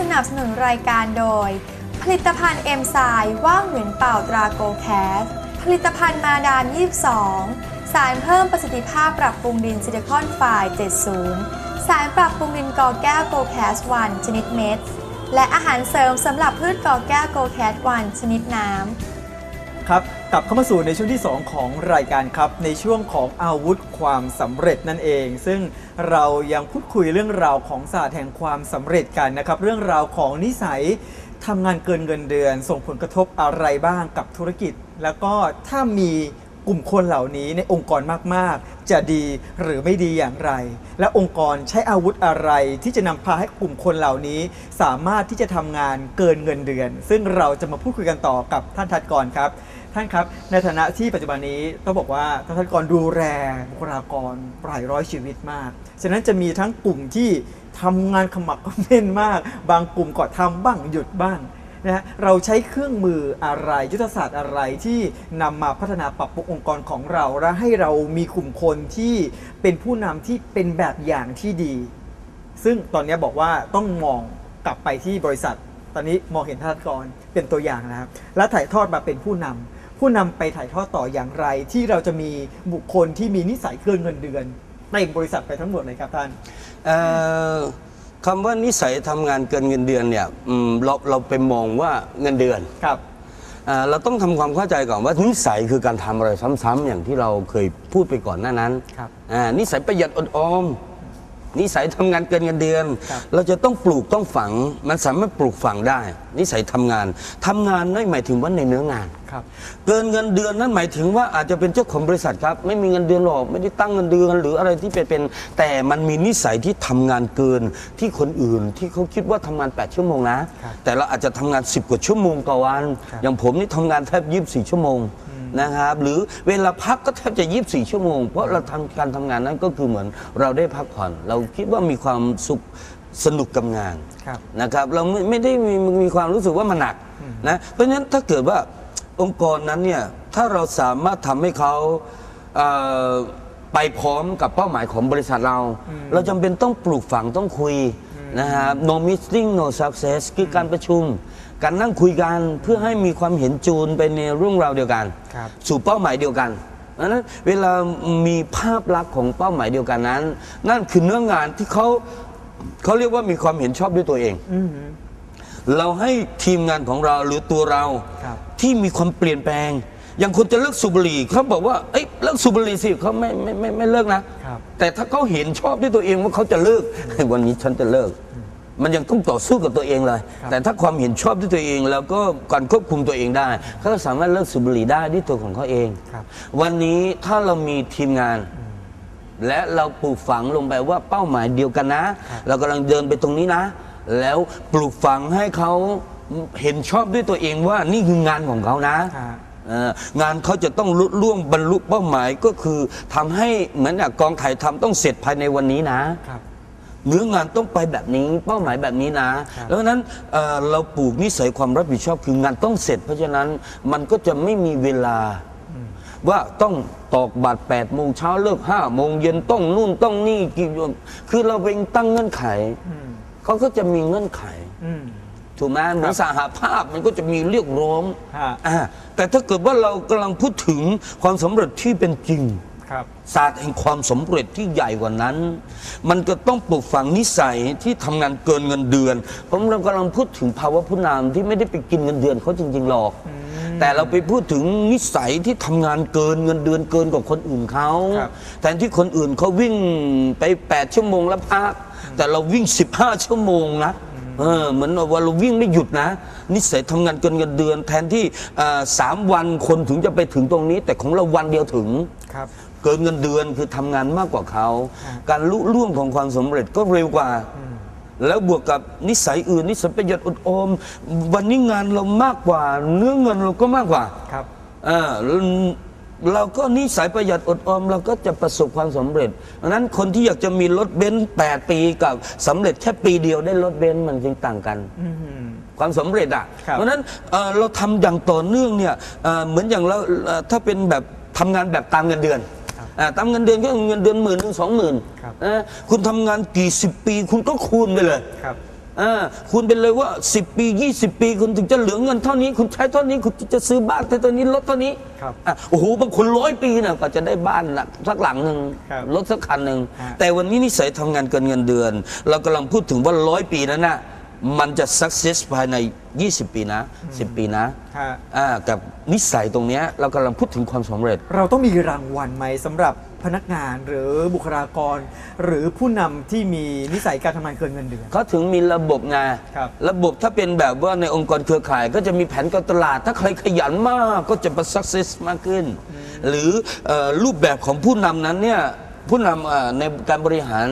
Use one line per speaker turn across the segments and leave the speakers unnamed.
สนับสนุนรายการโดย ผลิตภัณฑ์เอ็มไซว่างเหมือนเป่าตราโกแคส ผลิตภัณฑ์มาดาม 22 สารเพิ่มประสิทธิภาพปรับปรุงดินซิลิคอนไฟล์70 สารปรับปรุงดินกอแก้วโกแคสวันชนิดเม็ด และอาหารเสริมสำหรับพืชกอแก้วโกแคสวันชนิดน้ำ
ครับกลับเข้ามาสู่ในช่วงที่ 2 ของรายการครับ ในช่วงของอาวุธความสำเร็จนั่นเอง ซึ่งเรายังพูดคุยเรื่องราวของศาสตร์แห่งความสำเร็จกันนะครับ เรื่องราวของนิสัยทำงานเกินเงินเดือน ส่งผลกระทบอะไรบ้างกับธุรกิจ แล้วก็ถ้ามีกลุ่มคนเหล่านี้ในองค์กรมาก ๆ จะดีหรือไม่ดีอย่างไร และองค์กรใช้อาวุธอะไรที่จะนำพาให้กลุ่มคนเหล่านี้ สามารถที่จะทำงานเกินเงินเดือน ซึ่งเราจะมาพูดคุยกันต่อกับท่านทัดกรครับ ท่านครับ ในฐานะที่ปัจจุบันนี้ต้องบอกว่าท่านกรดูแลบุคลากรหลายร้อยชีวิตมาก ฉะนั้นจะมีทั้งกลุ่มที่ทำงานขมักเขม้นมาก บางกลุ่มก็ทำบ้างหยุดบ้างนะฮะเราใช้เครื่องมืออะไรยุทธศาสตร์อะไรที่นำมาพัฒนาปรับปรุงองค์กรของเรา และให้เรามีกลุ่มคนที่เป็นผู้นำที่เป็นแบบอย่างที่ดี ซึ่งตอนนี้บอกว่าต้องมองกลับไปที่บริษัท ตอนนี้มองเห็นท่านกรเป็นตัวอย่างนะครับ และถ่ายทอดมาเป็นผู้นำ ผู้นำไปถ่ายทอดต่ออย่างไร ที่เราจะมีบุคคลที่มีนิสัยเกินเงินเดือนเต็มบริษัทไปทั้งหมดเลยครับท่าน
เอ่อคำว่านิสัยทำงานเกินเงินเดือนเนี่ยอืมเราเราไปมองว่าเงินเดือน
ครับ
เอ่อเราต้องทำความเข้าใจก่อนว่านิสัยคือการทำอะไรซ้ำๆอย่างที่เราเคยพูดไปก่อนหน้านั้น
ครับ
อ่านิสัยประหยัดอดออม นิสัยทำงานเกินเงินเดือน
ครับ
เราจะต้องปลูกต้องฝัง มันสามารถปลูกฝังได้ นิสัยทำงานทำงานนั่นหมายถึงว่าในเนื้องาน
ครับ
เกินเงินเดือนนั่นหมายถึงว่าอาจจะเป็นเจ้าของบริษัทครับ ไม่มีเงินเดือนหรอกไม่ได้ตั้งเงินเดือน หรืออะไรที่เป็นเป็นแต่มันมีนิสัยที่ทำงานเกินที่คนอื่น ที่เขาคิดว่าทำงาน 8 ชั่วโมงนะ
ครับ
แต่เราอาจจะทำงาน 10 กว่าชั่วโมงต่อวัน
ครับ
อย่างผมนี่ทำงานแทบ24 ชั่วโมง นะครับหรือเวลาพักก็แทบจะ 24 ชั่วโมง เพราะเราทำการทำงานนั้นก็คือเหมือนเราได้พักผ่อน เราคิดว่ามีความสุขสนุกกับงาน
ครับ
นะครับเราไม่ไม่ได้มีมีความรู้สึกว่ามันหนักนะเพราะฉะนั้นถ้าเกิดว่าองค์กรนั้นเนี่ยถ้าเราสามารถทำให้เขาเอ่อไปพร้อมกับเป้าหมายของบริษัทเรา เราจำเป็นต้องปลูกฝังต้องคุยนะครับ no meeting no success คือการประชุม การนั่งคุยกันเพื่อให้มีความเห็นจูนไปในเรื่องราวเดียวกัน
ครับ
สู่เป้าหมายเดียวกันดังนั้นเวลามีภาพลักษณ์ของเป้าหมายเดียวกันนั้น นั่นคือเนื้องานที่เขาเขาเรียกว่ามีความเห็นชอบด้วยตัวเอง
อืม
เราให้ทีมงานของเราหรือตัวเรา
ครับ
ที่มีความเปลี่ยนแปลง อย่างคนจะเลิกสูบบุหรี่เขาบอกว่าเอ้ยเลิกสูบบุหรี่สิเขาไม่ไม่ไม่ไม่เลิกนะ
ครับ
แต่ถ้าเขาเห็นชอบด้วยตัวเองว่าเขาจะเลิกวันนี้ฉันจะเลิก มันยังต้องต่อสู้กับตัวเองเลย
ครับ
แต่ถ้าความเห็นชอบด้วยตัวเอง แล้วก็การควบคุมตัวเองได้เขาก็สามารถเลิกสูบบุหรี่ได้ด้วยตัวของเขาเอง
ครับ
วันนี้ถ้าเรามีทีมงาน และเราปลูกฝังลงไปว่าเป้าหมายเดียวกันนะ
ครับ
เรากำลังเดินไปตรงนี้นะ แล้วปลูกฝังให้เขาเห็นชอบด้วยตัวเองว่านี่คืองานของเขานะ
ครับ
เอ่องานเขาจะต้องลุล่วงบรรลุเป้าหมายก็คือทำให้เหมือนกับกองถ่ายทำต้องเสร็จภายในวันนี้นะ
ครับ
เนื้องานต้องไปแบบนี้เป้าหมายแบบนี้นะ
ครับ
แล้วนั้นเอ่อเราปลูกนิสัยความรับผิดชอบคืองานต้องเสร็จ เพราะฉะนั้นมันก็จะไม่มีเวลา ว่าต้องตอกบัตร8ปดโมงเช้าเลิกห้าโมงเย็นต้องนู่นต้องนี่กี่คือเราเองตั้งเงื่อนไข
อืม
เขาก็จะมีเงื่อนไข
อืม
ถูกไหมเหมือนสหภาพมันก็จะมีเรียกร้อง
ฮะ
อ่าแต่ถ้าเกิดว่าเรากำลังพูดถึงความสำเร็จที่เป็นจริง
ครับ
ศาสตร์แห่งความสำเร็จที่ใหญ่กว่านั้น มันก็ต้องปลูกฝังนิสัยที่ทำงานเกินเงินเดือน ผมเรากำลังพูดถึงภาวะผู้นำที่ไม่ได้ไปกินเงินเดือนเขาจริงๆหรอก แต่เราไปพูดถึงนิสัยที่ทำงานเกินเงินเดือนเกินกว่าคนอื่นเขา
ครับ
แทนที่คนอื่นเขาวิ่งไป 8 ชั่วโมงแล้วพัก แต่เราวิ่ง 15 ชั่วโมงนะเออเหมือนว่าเราวิ่งไม่หยุดนะ นิสัยทำงานเกินเงินเดือน แทนที่อ่าสามวันคนถึงจะไปถึงตรงนี้ แต่ของเราวันเดียวถึง
ครับ
เกินเงินเดือนคือทำงานมากกว่าเขา
ครับ
การลุล่วงของความสำเร็จก็เร็วกว่า แล้วบวกกับนิสัยอื่นนิสัยประหยัดอดออม วันนี้งานเรามากกว่า เนื้อเงินเราก็มากกว่า
ครับ
อ่าเราก็นิสัยประหยัดอดออม เราก็จะประสบความสำเร็จดังนั้นคนที่อยากจะมีรถเบนซ์8ปีกับสำเร็จแค่ปีเดียวได้รถเบนซ์มันจึงต่างกัน
อืม
ความสำเร็จอะ
ครับ
เพราะฉะนั้นเอ่อเราทำอย่างต่อเนื่องเนี่ยเอ่อเหมือนอย่างเราเอ่อถ้าเป็นแบบทำงานแบบตามเงินเดือนอ่า ตามเงินเดือนก็เงินเดือนหมื่นหนึ่งสองหมื่น
ครับ
นะคุณทำงานกี่สิบปี คุณก็คูณไปเลย
ครับ
อ่าคุณเป็นเลยว่า 10 ปี 20 ปี คุณถึงจะเหลือเงินเท่านี้ คุณใช้เท่านี้ คุณจะซื้อบ้านเท่านี้รถเท่านี้
ครับ
อะโอ้โหบางคนร้อยปีนะก็จะได้บ้านหลังสักหลังหนึ่ง
ครับ
รถสักคันหนึ่ง
ฮะ
แต่วันนี้นิสัยทำงานเกินเงินเดือน เรากำลังพูดถึงว่าร้อยปีนั้นนะ มันจะ success ภายใน 20 ปีนะ 10 ปีนะ
ฮะ
อ่ากับนิสัยตรงเนี้ยเรากำลังพูดถึงความสำเร็จ
เราต้องมีรางวัลไหมสำหรับพนักงานหรือบุคลากร หรือผู้นำที่มีนิสัยการทำงานเกินเงินเดือน
เขาถึงมีระบบไง
ครับ
ระบบถ้าเป็นแบบว่าในองค์กรเครือข่ายก็จะมีแผนการตลาด ถ้าใครขยันมากก็จะประสบ success มากขึ้น หรือเอ่อรูปแบบของผู้นำนั้นเนี่ยผู้นำเอ่อในการบริหาร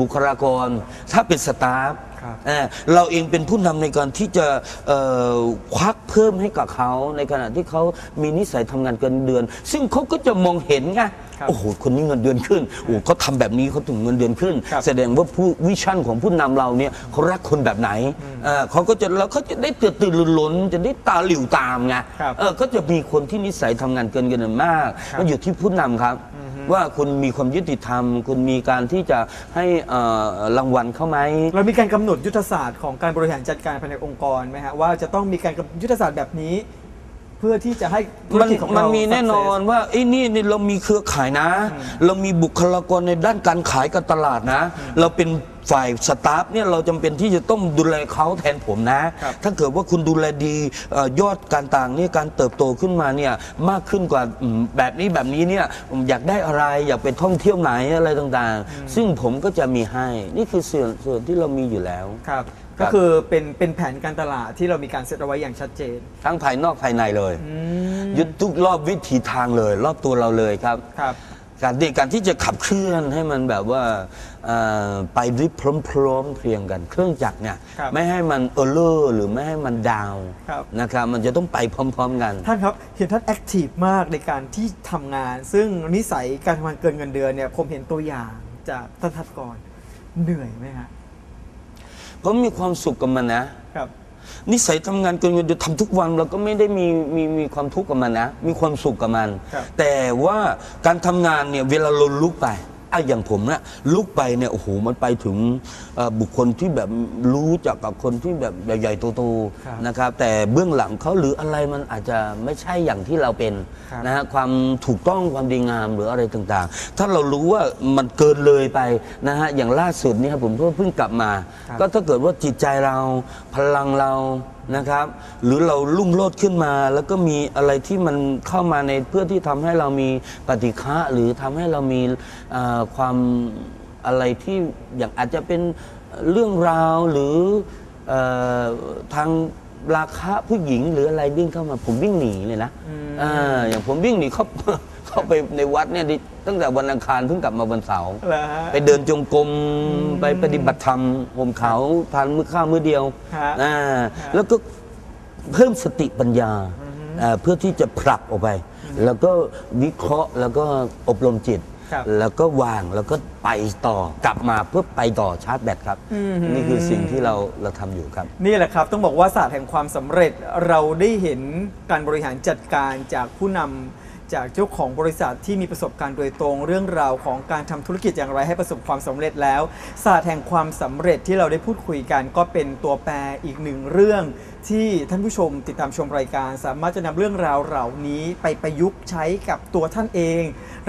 บุคลากร ถ้าเป็นสตาฟ
ครับ
เอ่อเราเองเป็นผู้นำในการที่จะเอ่อควักเพิ่มให้กับเขาในขณะที่เขามีนิสัยทำงานเกินเดือน ซึ่งเขาก็จะมองเห็นไง
ครับ
โอ้โหคนนี้เงินเดือนขึ้นโอ้เขาทำแบบนี้เขาถึงเงินเดือนขึ้น
ครับ
แสดงว่าผู้วิชั่นของผู้นำเราเนี่ยเขารักคนแบบไหนเออเขาก็จะแล้วเขาจะได้ตื่นตื่นหล้นๆจะได้ตาหลิวตามไง
ครับ
เออก็จะมีคนที่นิสัยทำงานเกินเกินมาก
ครับ
มันอยู่ที่ผู้นำครับ ว่าคุณมีความยุติธรรม คุณมีการที่จะให้เอ่อรางวัลเข้าไหม
เรามีการกำหนดยุทธศาสตร์ของการบริหารจัดการภายในองค์กรไหมฮะว่าจะต้องมีการกำหนดยุทธศาสตร์แบบนี้ เพื่อที่จะให้ธุร
มัน
กิจของเรา
มั นมีแน่นอน
success
ว่าไอ้นี่นี่เรามีเครือข่ายนะ เรามีบุคลากรในด้านการขายการตลาดนะ เราเป็นฝ่ายสตาฟเนี่ยเราจำเป็นที่จะต้องดูแลเขาแทนผมนะ
ครับ
ถ้าเกิดว่าคุณดูแลดีเอ่อยอดการต่างเนี่ยการเติบโตขึ้นมาเนี่ยมากขึ้นกว่าอืมแบบนี้แบบนี้เนี่ยผมอยากได้อะไรอยากไปท่องเที่ยวไหนอะไรต่างๆ ซึ่งผมก็จะมีให้นี่คือส่วนส่วนที่เรามีอยู่แล้ว
ครับ
ครั
ก็
บ
คือเป็นเป็นแผนการตลาดที่เรามีการเซตเอาไว้อย่างชัดเจน
ทั้งภายนอกภายในเลย ยึดทุกรอบวิถีทางเลย รอบตัวเราเลยครับ
ครับ
การที่การที่จะขับเคลื่อนให้มันแบบว่าเอ่อไปด้วยพร้อมๆเพรียงกัน เครื่องจักรเนี่ย
ครับ
ไม่ให้มันเออเลอร์หรือไม่ให้มันดาวน์
ครับ
นะครับมันจะต้องไปพร้อม ๆ กัน
ท่านครับ เห็นท่านแอคทีฟมากในการที่ทำงาน ซึ่งนิสัยการทำงานเกินเงินเดือนเนี่ยผมเห็นตัวอย่างจากท่านทัศกรเหนื่อยไหมฮะ
ผมมีความสุขกับมันนะ
ครับ
นิสัยทำงานเกินเงินเดือนทำทุกวันเราก็ไม่ได้มีมีมีความทุกข์กับมันนะ มีความสุขกับมัน
ครับ
แต่ว่าการทำงานเนี่ยเวลาเราลุกไป อะอย่างผมนะลุกไปเนี่ยโอ้โหมันไปถึงเอ่อบุคคลที่แบบรู้จักกับคนที่แบบใหญ่ๆโต
ครับ
ๆนะครับ แต่เบื้องหลังเขาหรืออะไรมันอาจจะไม่ใช่อย่างที่เราเป็น
ครับ
นะฮะความถูกต้องความดีงามหรืออะไรต่างๆ ถ้าเรารู้ว่ามันเกินเลยไปนะฮะอย่างล่าสุดเนี่ยผมก็เพิ่งกลับมา
ครับ
ก็ถ้าเกิดว่าจิตใจเราพลังเรา นะครับ หรือเราลุ่งโลดขึ้นมา แล้วก็มีอะไรที่มันเข้ามาในเพื่อที่ทำให้เรามีปฏิฆะหรือทำให้เรามีเอ่อความอะไรที่อย่างอาจจะเป็นเรื่องราวหรือเอ่อทางราคะผู้หญิงหรืออะไรวิ่งเข้ามา ผมวิ่งหนีเลยนะอ่าอย่างผมวิ่งหนีเข้า เข้าไปในวัดเนี่ยดิตั้งแต่วันอังคารเพิ่งกลับมาวันเสาร์
เหรอฮะ
ไปเดินจงกรมไปปฏิบัติธรรมห่มขาวทานมื้อข้าวมื้อเดียว
ฮะ
อ่าแล้วก็เพิ่มสติปัญญาอ่าเพื่อที่จะผลักออกไป แล้วก็วิเคราะห์แล้วก็อบรมจิต
ครับ
แล้วก็วางแล้วก็ไปต่อกลับมาเพื่อไปต่อชาร์จแบตครับ นี่คือสิ่งที่เราเราทำอยู่ครับ
นี่แหละครับ ต้องบอกว่าศาสตร์แห่งความสำเร็จเราได้เห็นการบริหารจัดการจากผู้นำ จากเจ้าของบริษัทที่มีประสบการณ์โดยตรงเรื่องราวของการทำธุรกิจอย่างไรให้ประสบความสำเร็จแล้ว ศาสตร์แห่งความสำเร็จที่เราได้พูดคุยกัน ก็เป็นตัวแปรอีกหนึ่งเรื่อง ที่ท่านผู้ชมติดตามชมรายการ สามารถจะนำเรื่องราวเหล่านี้ไปประยุกต์ใช้กับตัวท่านเอง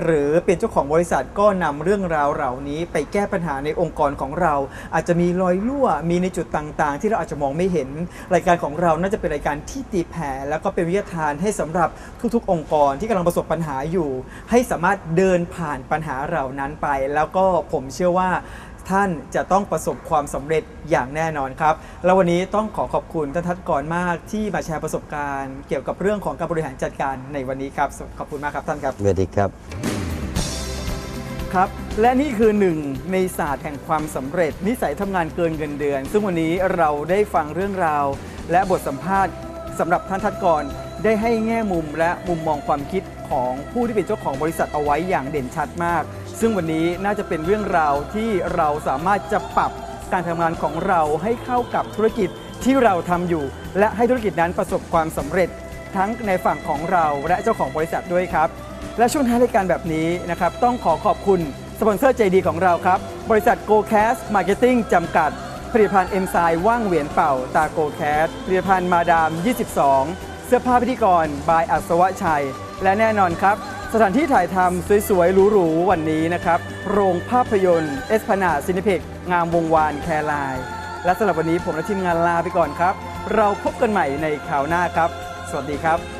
หรือเป็นเจ้าของบริษัทก็นำเรื่องราวเหล่านี้ ไปแก้ปัญหาในองค์กรของเรา อาจจะมีรอยรั่วมีในจุดต่างๆ ที่เราอาจจะมองไม่เห็นรายการของเราน่าจะเป็นรายการที่ตีแผ่แล้วก็เป็นวิทยาทานให้สำหรับทุก ๆ องค์กรที่กำลังประสบปัญหาอยู่ ให้สามารถเดินผ่านปัญหาเหล่านั้นไป แล้วก็ผมเชื่อว่าท่านจะต้องประสบความสำเร็จอย่างแน่นอนครับ แล้ววันนี้ต้องขอขอบคุณท่านทัศกรมากที่มาแชร์ประสบการณ์ เกี่ยวกับเรื่องของการบริหารจัดการในวันนี้ครับขอบคุณมากครับท่านครับ
สวัสดีครับ
ครับ และนี่คือหนึ่งในศาสตร์แห่งความสำเร็จ นิสัยทำงานเกินเงินเดือน ซึ่งวันนี้เราได้ฟังเรื่องราว และบทสัมภาษณ์สำหรับท่านทัศกรได้ให้แง่มุมและมุมมองความคิด ของผู้ที่เป็นเจ้าของบริษัทเอาไว้อย่างเด่นชัดมาก ซึ่งวันนี้น่าจะเป็นเรื่องราวที่เราสามารถจะปรับการทำงานของเราให้เข้ากับธุรกิจที่เราทำอยู่ และให้ธุรกิจนั้นประสบความสำเร็จทั้งในฝั่งของเราและเจ้าของบริษัทด้วยครับ และช่วงท้ายรายการแบบนี้นะครับต้องขอขอบคุณสปอนเซอร์ใจดีของเราครับ บริษัท GoCast Marketing จำกัด ผลิตภัณฑ์เอนไซม์ว่างเหวียนเป่าตาโกแคสผลิตภัณฑ์มาดาม 22 เสื้อผ้าพิธีกร บายอัศวชัย และแน่นอนครับ สถานที่ถ่ายทำสวยๆหรูๆวันนี้นะครับ โรงภาพยนตร์เอสพนาซินิเพ็กงามวงวานแคร์ไลและสำหรับวันนี้ผมและทีมงานลาไปก่อนครับ เราพบกันใหม่ในข่าวหน้าครับ สวัสดีครับ